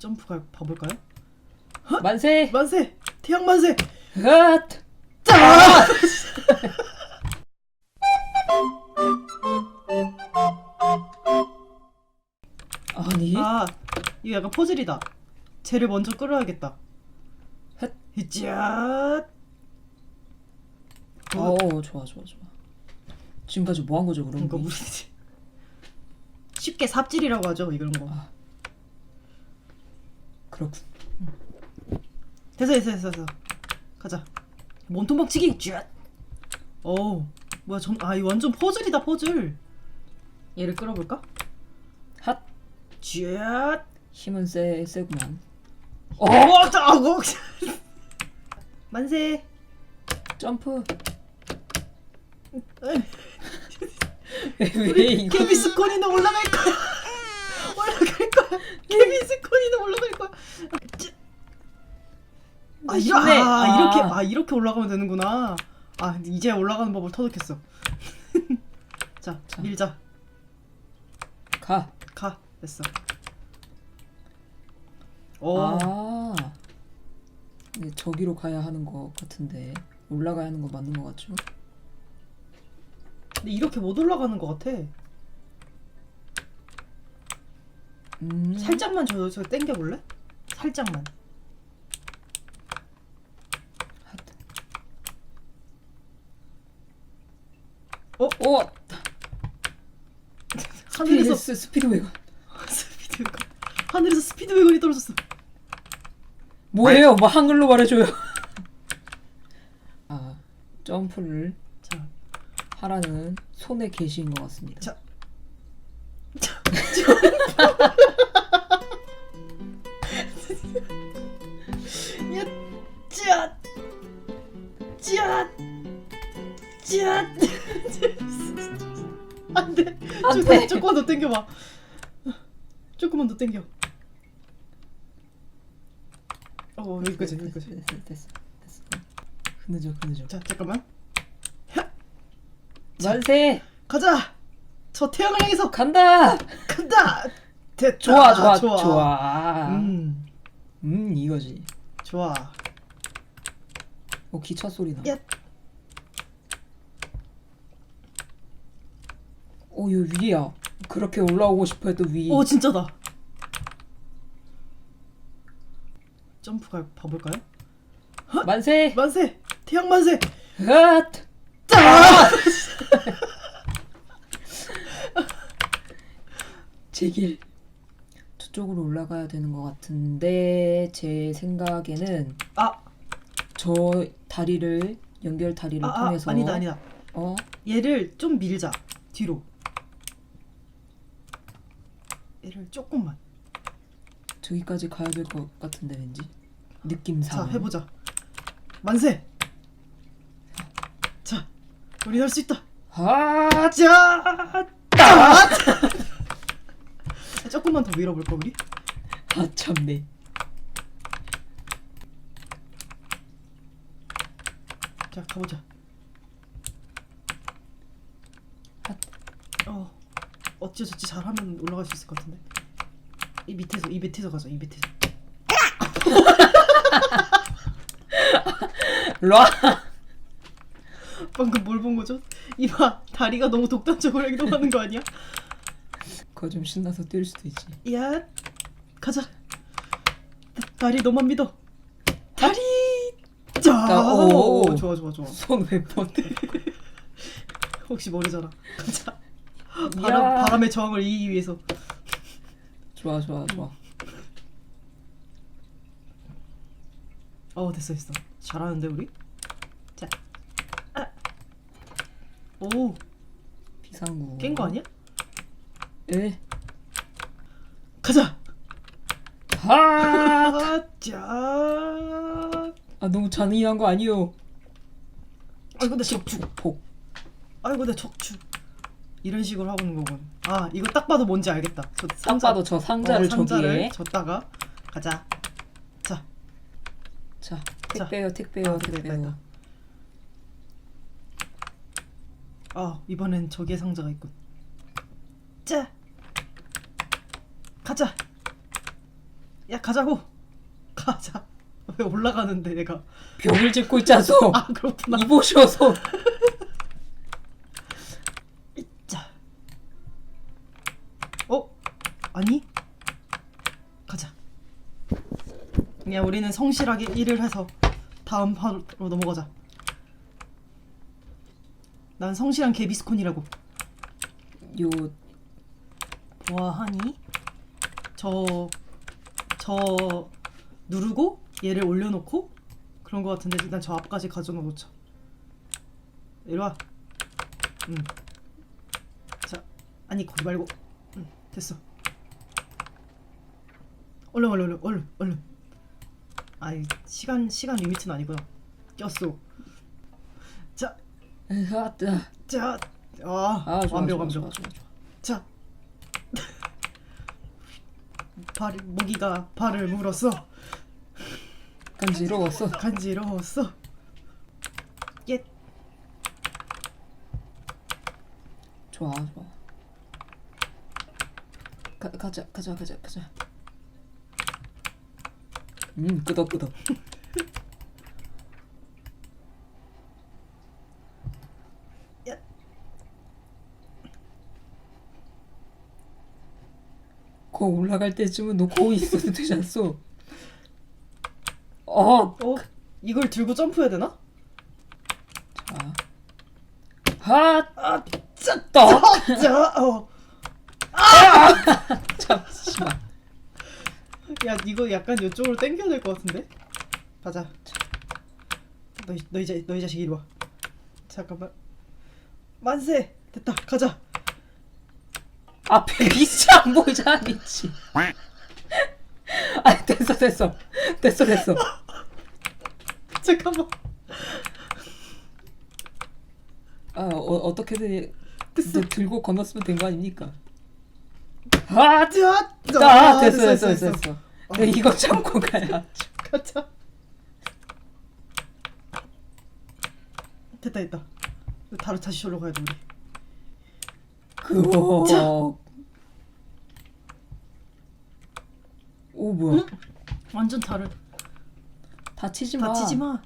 점프 가 봐볼까요? 만세! 만세! 태양 만세! 핫! 짜! 아니 아, 이거 약간 퍼즐이다. 쟤를 먼저 끌어야겠다. 헷. 짜! 어 좋아 좋아 좋아 지금까지 뭐 한 거죠 그럼 이거 우리? 쉽게 삽질이라고 하죠 이런 거. 아. 그렇군 됐어 됐어 됐어 됐어. 가자. 몸통 박치기 쥐앗. 오 뭐야 전, 아 이거 완전 퍼즐이다 퍼즐. 얘를 끌어볼까? 핫! 쥐앗. 힘은 세, 세구만 어, 짜고. 만세. 점프 왜 우리 이거 케비스코니는 올라갈 거야. 올라갈 거야. 케비스 코 이러, 쉽네. 아, 아. 이렇게 아 이렇게 올라가면 되는구나. 아 이제 올라가는 법을 터득했어. 자, 자. 밀자. 가 가. 됐어. 오. 아. 네, 저기로 가야 하는 것 같은데 올라가야 하는 거 맞는 것 같죠? 근데 이렇게 못 올라가는 것 같아. 음. 살짝만 저, 저 당겨 볼래? 살짝만. 핫. 어? 어! 하늘에서 스피드, 스피드웨건 스피드웨건. 하늘에서 스피드웨건이 떨어졌어. 뭐예요? 뭐 한글로 말해줘요 아 점프를 자, 하라는 손의 계시인 것 같습니다 자. 야, 당겨봐. 조금만 더 당겨. 어 여기까지 됐어, 여기까지. 됐어 됐어 됐어 흐느적 흐느적 자 잠깐만. 만세 가자. 저 태양을 향해서 간다 간다. 됐다. 좋아 좋아 좋아, 음, 음 이거지 좋아. 어 기차 소리 나 야. 어 여기 위야 그렇게 올라오고 싶어 했던 위오 진짜다. 점프 가 봐볼까요? 만세 만세! 태양 만세! 핫 짜! 제길 저쪽으로 올라가야 되는 것 같은데 제 생각에는 아, 저 다리를 연결 다리를 아, 아 통해서 아니다 아니다. 어 얘를 좀 밀자 뒤로. 얘를 조금만. 저기까지 가야 될 것 같은데 왠지 느낌상 자 해보자. 만세! 자, 우리 할 수 있다. 아 짜! 짜! 조금만 더 밀어볼까 우리? 아 참네 자 가보자. 어 어찌저찌 잘하면 올라갈 수 있을 것 같은데. 이 밑에서 이 밑에서 가자 이 밑에서. 라 방금 뭘 본 거죠? 이봐 다리가 너무 독단적으로 행동하는 거 아니야? 그거 좀 신나서 뛸 수도 있지 야 가자. 다- 다리 너만 믿어. 다리. 자. 오, 좋아 좋아 좋아. 손왜 뻗대 혹시 모르잖아. 가자. 바람 바람의 저항을 이기기 위해서. 좋아 좋아 좋아 어 됐어 됐어. 잘하는데 우리? 자. 아. 오, 비상구 깬 거 아니야? 예 가자. 아, 아, 자. 아 너무 잔인한 거 아니요 아이고 내 척추. 폭 아이고 내 척추. 이런 식으로 하고 있는 거군. 아 이거 딱 봐도 뭔지 알겠다. 저 딱 상자- 봐도 저 상자를 어, 상자를 저기에 줬다가 가자. 자, 자 택배요 택배요 아, 됐다, 택배요 됐다. 아 이번엔 저기에 상자가 있군. 자, 가자. 야 가자고. 가자. 왜 올라가는데 얘가? 병을 짓고 있자소. 아 그렇구나. 이보시어서. 자. 어? 아니? 가자. 그냥 우리는 성실하게 일을 해서 다음 판으로 넘어가자. 난 성실한 개비스콘이라고. 요 보아하니? 저, 저 누르고 얘를 올려놓고 그런 거 같은데 일단 저 앞까지 가져다 놓자. 이리 와. 응. 자, 아니 거기 말고. 응, 됐어. 얼른 얼른 얼른 얼른 얼른. 아이 시간 시간 리미트는 아니구나. 꼈어. 자, 아, 자, 아, 아 좋아, 완벽 좋아, 완벽. 좋아, 좋아, 좋아. 자. 발 모기가 발을 물었어. 간지러웠어. 간지러웠어. 예. 좋아, 좋아. 가, 가자, 가자, 가자, 가자. 음, 끄덕끄덕. 야. 거 올라갈 때쯤은 너 거기 있어도 되지 않소? 어, 어? 이걸 들고 점프해야 되나? 자, 하, 아, 짜, 떡. 짜, 어. 잠시만. 야, 이거 약간 이쪽으로 당겨야 될 것 같은데. 가자. 너, 이- 너 이제 너이 자식 이리 와. 잠깐만. 만세. 됐다. 가자. 앞에 빛이 안 보이잖아, 빛이. 아, 됐어, 됐어, 됐어, 됐어. 잠깐만. 아, 어, 어떻게든. 이제 들고 건넜으면 된 거 아닙니까? 아, 짜, 아, 됐어, 됐어, 됐어, 됐어. 네, 이거 참고 가야. 가자. 됐다, 됐다. 다른 다시 저로 가야 돼 우리. 그거. 자. 오 뭐야? 완전 다른. 다치지 마. 다치지 마.